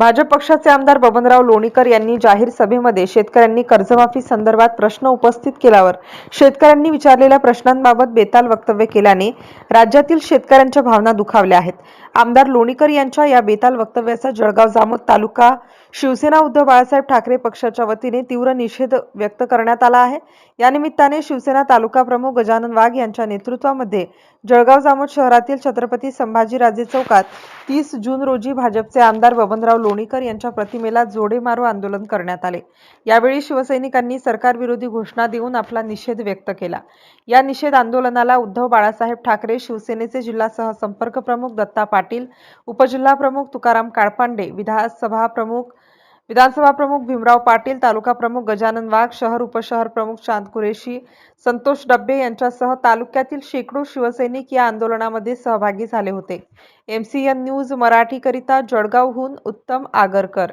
Bhajap पक्षाचे आमदार बबनराव लोणीकर यांनी जाहीर सभेमध्ये शेतकऱ्यांनी कर्जमाफी संदर्भात प्रश्न उपस्थित केल्यावर शेतकऱ्यांनी विचारलेल्या प्रश्नांबाबत बेताल वक्तव्य केल्याने राज्यातील शेतकऱ्यांच्या भावना दुखावल्या आहेत. आमदार लोणीकर यांच्या या बेताल वक्तव्याचा जळगाव जामोद तालुका शिवसेना उद्धव बाळासाहेब ठाकरे पक्षाच्या वतीने तीव्र निषेध व्यक्त करण्यात आला आहे. या निमित्ताने शिवसेना तालुका प्रमुख गजानन वाघ यांच्या नेतृत्वामध्ये जळगाव जामोद शहरातील छत्रपती संभाजीराजे चौकात तीस जून रोजी भाजपचे आमदार बबनराव लोणीकर यांच्या प्रतिमेला जोडे मारो आंदोलन करण्यात आले. यावेळी शिवसैनिकांनी सरकारविरोधी घोषणा देऊन आपला निषेध व्यक्त केला. या निषेध आंदोलनाला उद्धव बाळासाहेब ठाकरे शिवसेनेचे जिल्हा सहसंपर्क प्रमुख दत्ता पाटील उपजिल्हा प्रमुख तुकाराम काळपांडे विधानसभा प्रमुख विधानसभा प्रमुख भीमराव पाटील तालुका प्रमुख गजानन वाघ शहर उपशहर प्रमुख चांद कुरेशी संतोष डब्बे यांच्यासह तालुक्यातील शेकडो शिवसैनिक या आंदोलनामध्ये सहभागी झाले होते. एमसीएन न्यूज मराठीकरिता जळगावहून उत्तम आगरकर.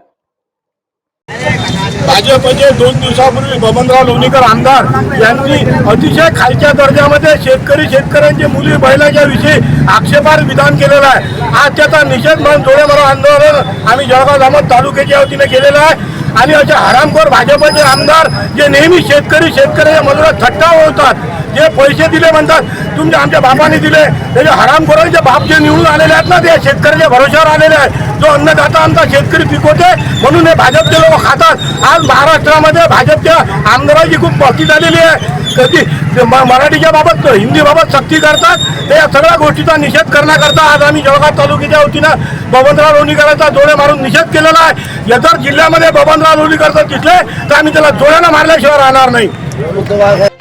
भाजपचे दोन दिवसापूर्वी बबनराव लोणीकर आमदार यांनी अतिशय खालच्या दर्जामध्ये शेतकरी शेतकऱ्यांची मुली बैलाच्या विषयी आक्षेपार विधान केलेलं आहे. आज त्याचा निषेध म्हणून डोळे आंदोलन आम्ही जळगाव जामोद तालुक्याच्या वतीने केलेलं आहे. आणि असे हरामखोर भाजपचे आमदार जे नेहमी शेतकरी शेतकऱ्याच्या मजुरात थट्टा होतात जे पैसे दिले म्हणतात तुमच्या आमच्या बापाने दिले त्याचे हरामखोरांचे बाप जे निवडून आलेले आहेत ना ते शेतकऱ्याच्या भरोश्यावर आलेले आहेत. जो अन्नदाता आमचा शेतकरी पिकवते म्हणून हे भाजपचे लोक खातात. आज महाराष्ट्रामध्ये भाजपच्या आमदाराची खूप पक्की झालेली आहे. कधी म- मराठीच्या बाबत हिंदीबाबत सक्ती करतात ते या सगळ्या गोष्टीचा निषेध करण्याकरता आज आम्ही जळगाव तालुक्याच्या वतीनं बबनराव लोणीकरांचा जोडे मारून निषेध केलेला आहे. जर जिल्ह्यामध्ये बबनराव लोणीकरचं दिसले तर आम्ही त्याला जोड्यानं मारल्याशिवाय राहणार नाही.